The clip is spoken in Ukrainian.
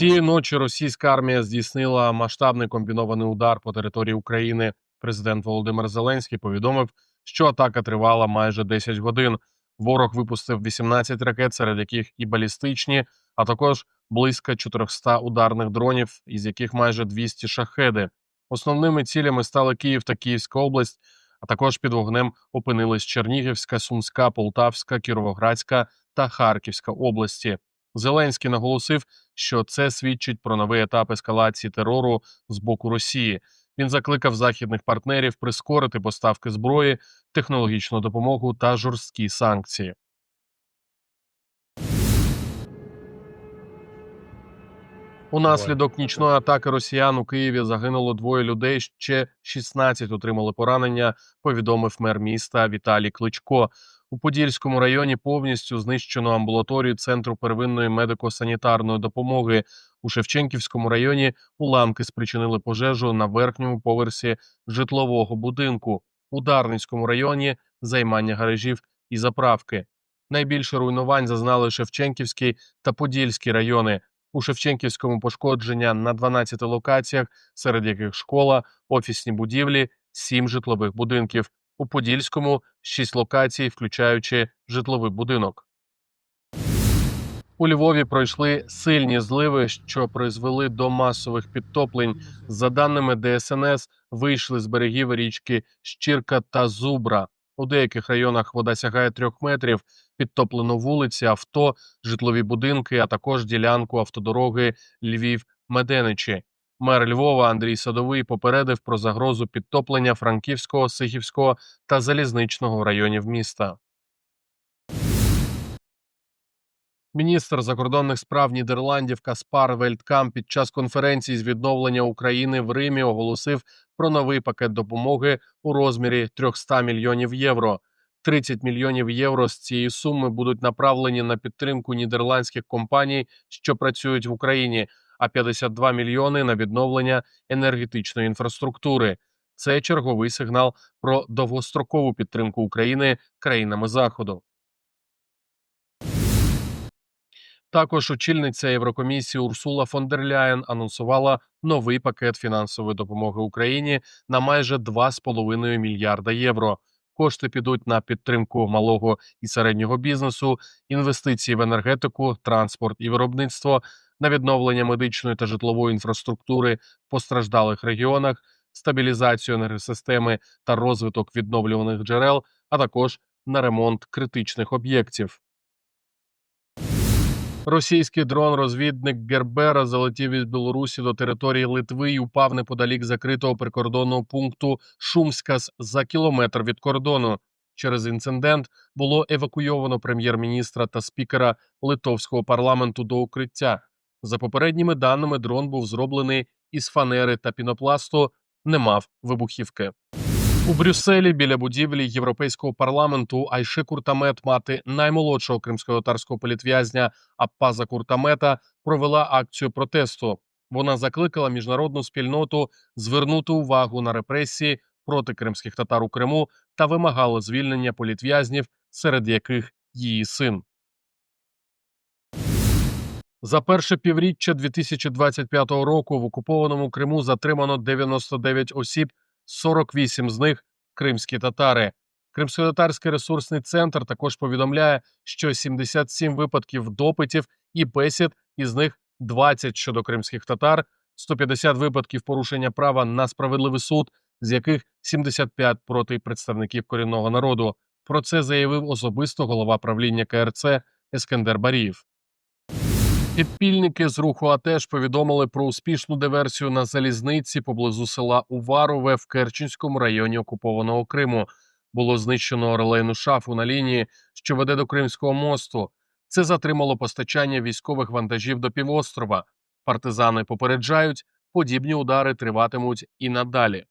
Цієї ночі російська армія здійснила масштабний комбінований удар по території України. Президент Володимир Зеленський повідомив, що атака тривала майже 10 годин. Ворог випустив 18 ракет, серед яких і балістичні, а також близько 400 ударних дронів, із яких майже 200 шахеди. Основними цілями стали Київ та Київська область, а також під вогнем опинились Чернігівська, Сумська, Полтавська, Кіровоградська та Харківська області. Зеленський наголосив, що це свідчить про новий етап ескалації терору з боку Росії. Він закликав західних партнерів прискорити поставки зброї, технологічну допомогу та жорсткі санкції. Унаслідок нічної атаки росіян у Києві загинуло двоє людей. Ще 16 отримали поранення. Повідомив мер міста Віталій Кличко. У Подільському районі повністю знищено амбулаторію центру первинної медико-санітарної допомоги. У Шевченківському районі уламки спричинили пожежу на верхньому поверсі житлового будинку. У Дарницькому районі займання гаражів і заправки. Найбільше руйнувань зазнали Шевченківський та Подільський райони. У Шевченківському пошкодження на 12 локаціях, серед яких школа, офісні будівлі, 7 житлових будинків. У Подільському 6 локацій, включаючи житловий будинок. У Львові пройшли сильні зливи, що призвели до масових підтоплень. За даними ДСНС, вийшли з берегів річки Щірка та Зубра. У деяких районах вода сягає трьох метрів. Підтоплено вулиці, авто, житлові будинки, а також ділянку автодороги Львів-Меденичі. Мер Львова Андрій Садовий попередив про загрозу підтоплення Франківського, Сихівського та залізничного районів міста. Міністр закордонних справ Нідерландів Каспар Вельткам під час конференції з відновлення України в Римі оголосив про новий пакет допомоги у розмірі 300 мільйонів євро. 30 мільйонів євро з цієї суми будуть направлені на підтримку нідерландських компаній, що працюють в Україні, а 52 мільйони на відновлення енергетичної інфраструктури. Це черговий сигнал про довгострокову підтримку України країнами Заходу. Також очільниця Єврокомісії Урсула фон дер Ляєн анонсувала новий пакет фінансової допомоги Україні на майже 2,5 мільярда євро. Кошти підуть на підтримку малого і середнього бізнесу, інвестиції в енергетику, транспорт і виробництво, на відновлення медичної та житлової інфраструктури в постраждалих регіонах, стабілізацію енергосистеми та розвиток відновлюваних джерел, а також на ремонт критичних об'єктів. Російський дрон-розвідник Гербера залетів із Білорусі до території Литви і упав неподалік закритого прикордонного пункту Шумскас за кілометр від кордону. Через інцидент було евакуйовано прем'єр-міністра та спікера литовського парламенту до укриття. За попередніми даними, дрон був зроблений із фанери та пінопласту, не мав вибухівки. У Брюсселі біля будівлі Європейського парламенту Айше Куртамет, мати наймолодшого кримсько-татарського політв'язня Аппаза Куртамета, провела акцію протесту. Вона закликала міжнародну спільноту звернути увагу на репресії проти кримських татар у Криму та вимагала звільнення політв'язнів, серед яких її син. За перше півріччя 2025 року в окупованому Криму затримано 99 осіб, 48 з них кримські татари. Кримсько-татарський ресурсний центр також повідомляє, що 77 випадків допитів і бесід, із них 20 щодо кримських татар, 150 випадків порушення права на справедливий суд, з яких 75 проти представників корінного народу. Про це заявив особисто голова правління КРЦ Ескендер Баріїв. Підпільники з руху АТЕШ повідомили про успішну диверсію на залізниці поблизу села Уварове в Керченському районі окупованого Криму. Було знищено релейну шафу на лінії, що веде до Кримського мосту. Це затримало постачання військових вантажів до півострова. Партизани попереджають, подібні удари триватимуть і надалі.